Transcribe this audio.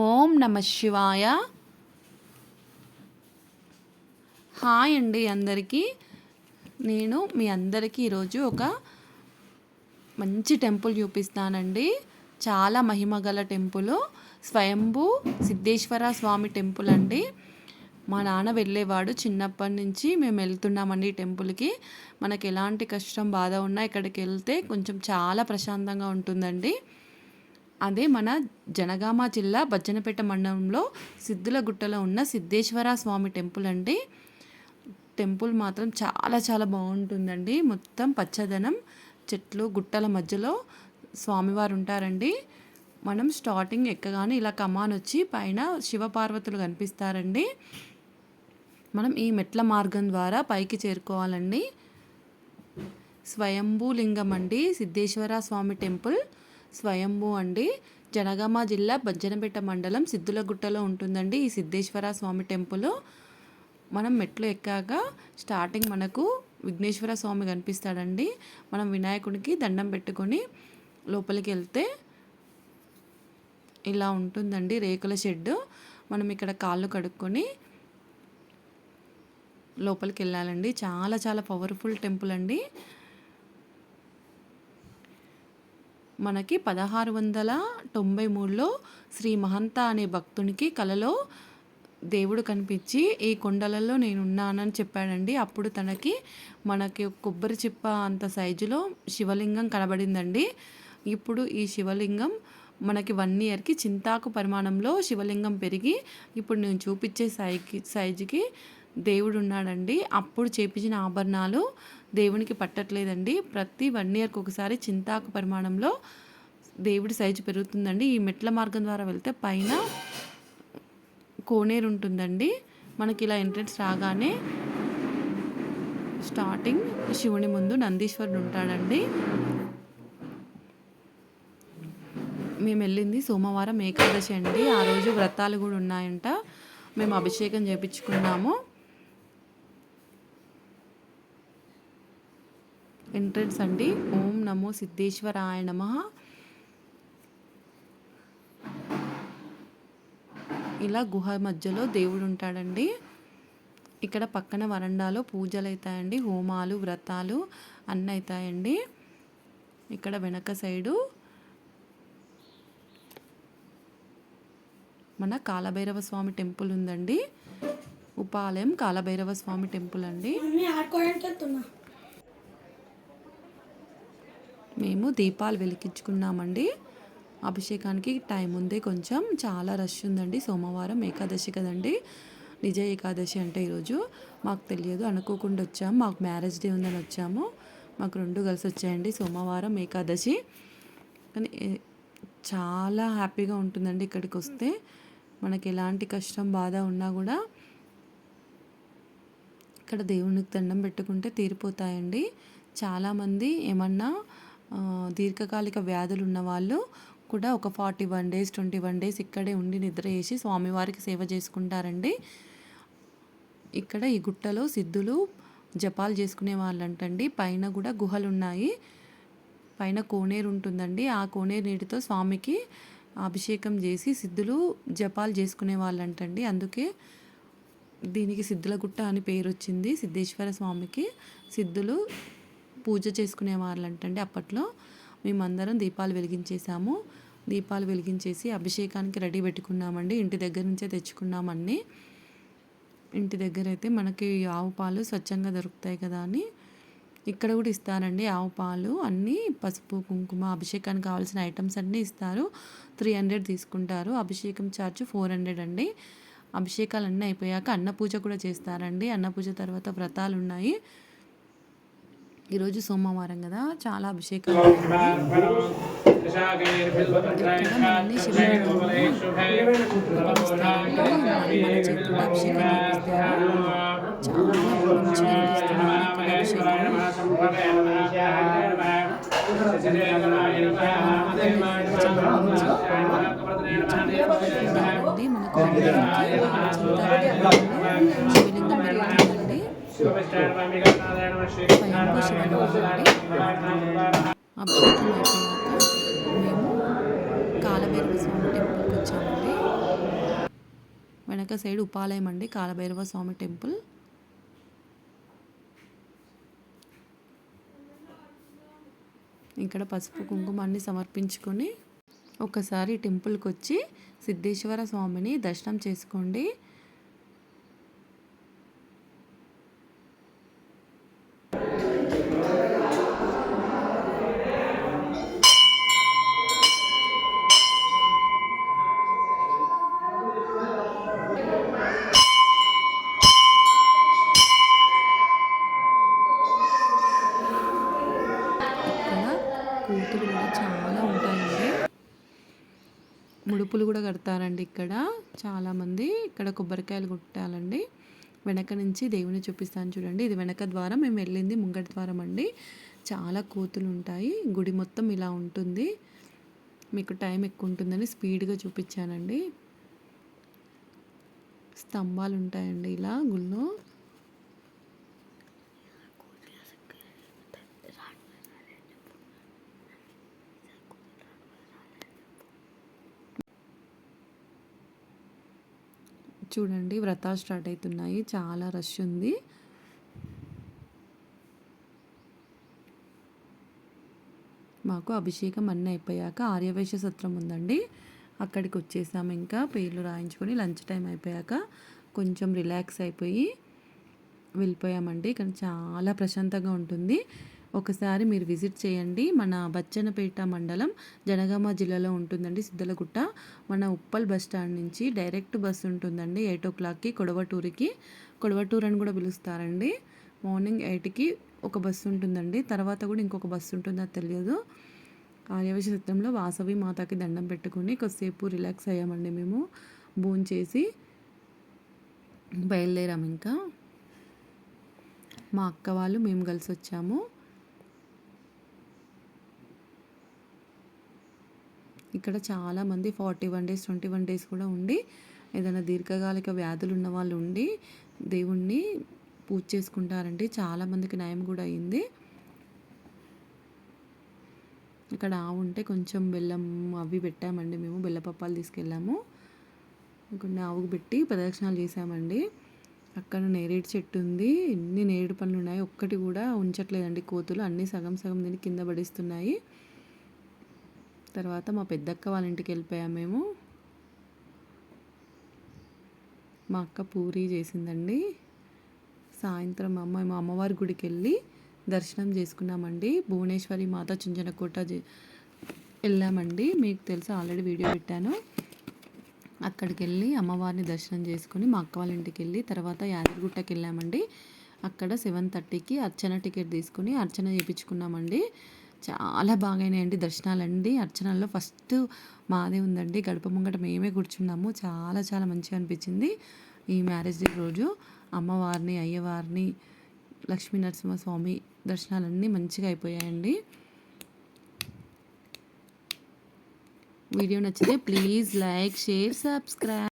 ఓం నమ శివాయ. హాయ్ అండి అందరికీ. నేను మీ అందరికీ ఈరోజు ఒక మంచి టెంపుల్ చూపిస్తానండి. చాలా మహిమ గల టెంపుల్. స్వయంభూ సిద్ధేశ్వర స్వామి టెంపుల్ అండి. మా నాన్న వెళ్ళేవాడు చిన్నప్పటి నుంచి మేము వెళ్తున్నామండి ఈ టెంపుల్కి. మనకి ఎలాంటి కష్టం బాధ ఉన్నా ఇక్కడికి వెళ్తే కొంచెం చాలా ప్రశాంతంగా ఉంటుందండి. అదే మన జనగామ జిల్లా బజ్జనపేట మండలంలో సిద్ధులగుట్టలో ఉన్న సిద్ధేశ్వర స్వామి టెంపుల్ అండి. టెంపుల్ మాత్రం చాలా చాలా బాగుంటుందండి. మొత్తం పచ్చదనం చెట్లు గుట్టల మధ్యలో స్వామివారు ఉంటారండి. మనం స్టార్టింగ్ ఎక్కగానే ఇలా కమాన్ వచ్చి పైన శివపార్వతులు కనిపిస్తారండి. మనం ఈ మెట్ల మార్గం ద్వారా పైకి చేరుకోవాలండి. స్వయంభూలింగం అండి సిద్ధేశ్వర స్వామి టెంపుల్. స్వయంభూ అండి. జనగామ జిల్లా బజ్జనపేట మండలం సిద్ధులగుట్టలో ఉంటుందండి ఈ సిద్ధేశ్వర స్వామి టెంపుల్. మనం మెట్లు ఎక్కాక స్టార్టింగ్ మనకు విఘ్నేశ్వర స్వామి కనిపిస్తాడండి. మనం వినాయకుడికి దండం పెట్టుకొని లోపలికి వెళ్తే ఇలా ఉంటుందండి రేకుల షెడ్ మనం ఇక్కడ కాళ్ళు కడుక్కొని లోపలికి వెళ్ళాలండి. చాలా చాలా పవర్ఫుల్ టెంపుల్ అండి. మనకి పదహారు వందల తొంభై మూడులో శ్రీ మహంత అనే భక్తునికి కలలో దేవుడు కనిపించి ఈ కొండలలో నేను ఉన్నానని చెప్పాడండి. అప్పుడు తనకి మనకి కొబ్బరి చిప్ప అంత సైజులో శివలింగం కనబడిందండి. ఇప్పుడు ఈ శివలింగం మనకి వన్ ఇయర్కి చింతాకు పరిమాణంలో శివలింగం పెరిగి ఇప్పుడు నేను చూపించే సైకి సైజుకి దేవుడు ఉన్నాడండి అప్పుడు చేపించిన ఆభరణాలు దేవునికి పట్టట్లేదండి. ప్రతి వన్ ఇయర్కి ఒకసారి చింతాకు పరిమాణంలో దేవుడి సైజు పెరుగుతుందండి. ఈ మెట్ల మార్గం ద్వారా వెళ్తే పైన కోనేరు ఉంటుందండి. మనకి ఇలా ఎంట్రెన్స్ రాగానే స్టార్టింగ్ శివుని ముందు నందీశ్వరుడు ఉంటాడండి. మేము వెళ్ళింది సోమవారం ఏకాదశి అండి. ఆ రోజు వ్రతాలు కూడా ఉన్నాయంట. మేము అభిషేకం చేయించుకున్నాము ఎంట్రన్స్ అండి. ఓం నమో సిద్ధేశ్వరాయ నమ. ఇలా గుహ మధ్యలో దేవుడు ఉంటాడండి. ఇక్కడ పక్కన వరండాలో పూజలు అవుతాయండి. హోమాలు వ్రతాలు అన్నీ అవుతాయండి. ఇక్కడ వెనక సైడు మన కాలభైరవ స్వామి టెంపుల్ ఉందండి. ఉపాలయం కాలభైరవ స్వామి టెంపుల్ అండి. మేము దీపాలు వెలిగించుకున్నామండి. అభిషేకానికి టైం ఉంది కొంచెం. చాలా రష్ ఉందండి. సోమవారం ఏకాదశి కదండి. నిజ ఏకాదశి అంటే ఈరోజు మాకు తెలియదు. అనుకోకుండా వచ్చాము. మాకు మ్యారేజ్ డే ఉందని వచ్చాము. మాకు రెండు కలిసి వచ్చాయండి. సోమవారం ఏకాదశి. కానీ చాలా హ్యాపీగా ఉంటుందండి ఇక్కడికి వస్తే. మనకి ఎలాంటి కష్టం బాధ ఉన్నా కూడా ఇక్కడ దేవునికి దండం పెట్టుకుంటే తీరిపోతాయండి. చాలామంది ఏమన్నా దీర్ఘకాలిక వ్యాధులు ఉన్న వాళ్ళు కూడా ఒక forty one days twenty one days ఇక్కడే ఉండి నిద్ర చేసి స్వామివారికి సేవ చేసుకుంటారండి. ఇక్కడ ఈ గుట్టలో సిద్ధులు జపాలు చేసుకునే వాళ్ళంటండి. పైన కూడా గుహలు ఉన్నాయి పైన కోనేరు ఉంటుందండి. ఆ కోనేరు నీటితో స్వామికి అభిషేకం చేసి సిద్ధులు జపాలు చేసుకునే వాళ్ళంటండి. అందుకే దీనికి సిద్ధుల గుట్ట అని పేరు వచ్చింది సిద్ధేశ్వర స్వామికి. సిద్ధులు పూజ చేసుకునే వాళ్ళంటండి అప్పట్లో. మేమందరం దీపాలు వెలిగించేసాము దీపాలు వెలిగించేసి అభిషేకానికి రెడీ పెట్టుకున్నామండి. ఇంటి దగ్గర నుంచే తెచ్చుకున్నామన్నీ. ఇంటి దగ్గర అయితే మనకి ఆవు పాలు స్వచ్ఛంగా దొరుకుతాయి కదా అని ఇక్కడ కూడా ఇస్తారండి ఆవు పాలు. అన్నీ పసుపు కుంకుమ అభిషేకానికి కావాల్సిన ఐటమ్స్ అన్నీ ఇస్తారు. త్రీ హండ్రెడ్ తీసుకుంటారు. అభిషేకం ఛార్జ్ ఫోర్ హండ్రెడ్ అండి. అభిషేకాలు అన్నీ అయిపోయాక అన్నపూజ కూడా చేస్తారండి. అన్నపూజ తర్వాత వ్రతాలు ఉన్నాయి ఈరోజు సోమవారం కదా చాలా అభిషేకాలు మనకు శివలింగం అభిషేకం అయిపోయాక మేము కాలభైరవ స్వామి టెంపుల్కి వచ్చామండి. వెనక సైడ్ ఉపాలయం అండి కాలభైరవ స్వామి టెంపుల్. ఇక్కడ పసుపు కుంకుమాన్ని సమర్పించుకొని ఒకసారి టెంపుల్కి వచ్చి సిద్ధేశ్వర స్వామిని దర్శనం చేసుకోండి. ముడుపులు కూడా కడతారండి ఇక్కడ. చాలామంది ఇక్కడ కొబ్బరికాయలు కొట్టాలండి. వెనక నుంచి దేవుని చూపిస్తాను చూడండి. ఇది వెనక ద్వారం మేము వెళ్ళింది ముంగటి ద్వారం అండి. చాలా కోతులు ఉంటాయి గుడి మొత్తం ఇలా ఉంటుంది. మీకు టైం ఎక్కువ ఉంటుందని స్పీడ్గా చూపించానండి. స్తంభాలు ఉంటాయండి ఇలా గుళ్ళో. చూడండి వ్రతాలు స్టార్ట్ అవుతున్నాయి. చాలా రష్ ఉంది. మాకు అభిషేకం అన్నీ అయిపోయాక ఆర్యవైశ్య సత్రం ఉందండి. అక్కడికి వచ్చేసాము ఇంకా. పేర్లు రాయించుకొని లంచ్ టైం అయిపోయాక కొంచెం రిలాక్స్ అయిపోయి వెళ్ళిపోయామండి. కానీ చాలా ప్రశాంతంగా ఉంటుంది. ఒకసారి మీరు విజిట్ చేయండి. మన బచ్చనపేట మండలం జనగామ జిల్లాలో ఉంటుందండి సిద్ధలగుట్ట. మన ఉప్పల్ బస్ స్టాండ్ నుంచి డైరెక్ట్ బస్సు ఉంటుందండి ఎయిట్ ఓ క్లాక్కి కొడవటూరికి. కొడవటూరు అని కూడా పిలుస్తారండి. మార్నింగ్ ఎయిట్కి ఒక బస్సు ఉంటుందండి. తర్వాత కూడా ఇంకొక బస్సు ఉంటుందో తెలియదు. ఆర్యవేశ చిత్రంలో వాసవి మాతకి దండం పెట్టుకుని కొద్దిసేపు రిలాక్స్ అయ్యామండి మేము. భోంచేసి చేసి బయలుదేరాము ఇంకా. మా అక్క వాళ్ళు మేము కలిసి వచ్చాము. ఇక్కడ చాలామంది forty one days twenty one days కూడా ఉండి ఏదైనా దీర్ఘకాలిక వ్యాధులు ఉన్న వాళ్ళు ఉండి దేవుణ్ణి పూజ చేసుకుంటారండి. చాలామందికి నయం కూడా అయింది. ఇక్కడ ఆవు ఉంటే కొంచెం బెల్లం అవి పెట్టామండి మేము. బెల్లపప్పాలు తీసుకెళ్ళాము. కొన్ని ఆవుకు పెట్టి ప్రదక్షిణాలు చేసామండి అక్కడ నేరేడు చెట్టు ఉంది. ఎన్ని నేరేడు పనులు ఉన్నాయి ఒక్కటి కూడా ఉంచట్లేదండి కోతులు. అన్నీ సగం సగం దీన్ని కింద పడిస్తున్నాయి. తర్వాత మా పెద్దక్క వాళ్ళ ఇంటికి వెళ్ళిపోయాము మేము. మా అక్క పూరి చేసిందండి. సాయంత్రం అమ్మ మా అమ్మవారి గుడికి వెళ్ళి దర్శనం చేసుకున్నామండి. భువనేశ్వరి మాత చుంచనకోట వెళ్ళామండి. మీకు తెలుసు ఆల్రెడీ వీడియో పెట్టాను. అక్కడికి వెళ్ళి అమ్మవారిని దర్శనం చేసుకుని మా అక్క వాళ్ళ ఇంటికి వెళ్ళి తర్వాత యాదగిరిగుట్టకి వెళ్ళామండి. అక్కడ సెవెన్ థర్టీకి అర్చన టికెట్ తీసుకుని అర్చన చేయించుకున్నామండి చాలా బాగాయినాయండి దర్శనాలండి. అర్చనల్లో ఫస్ట్ మాదే ఉందండి. గడప ముంగట మేమే కూర్చున్నాము. చాలా చాలా మంచిగా అనిపించింది ఈ మ్యారేజ్ డే రోజు. అమ్మవారిని అయ్యవారిని లక్ష్మీ నరసింహస్వామి దర్శనాలన్నీ మంచిగా అయిపోయాయండి. వీడియో నచ్చితే ప్లీజ్ లైక్ షేర్ సబ్స్క్రైబ్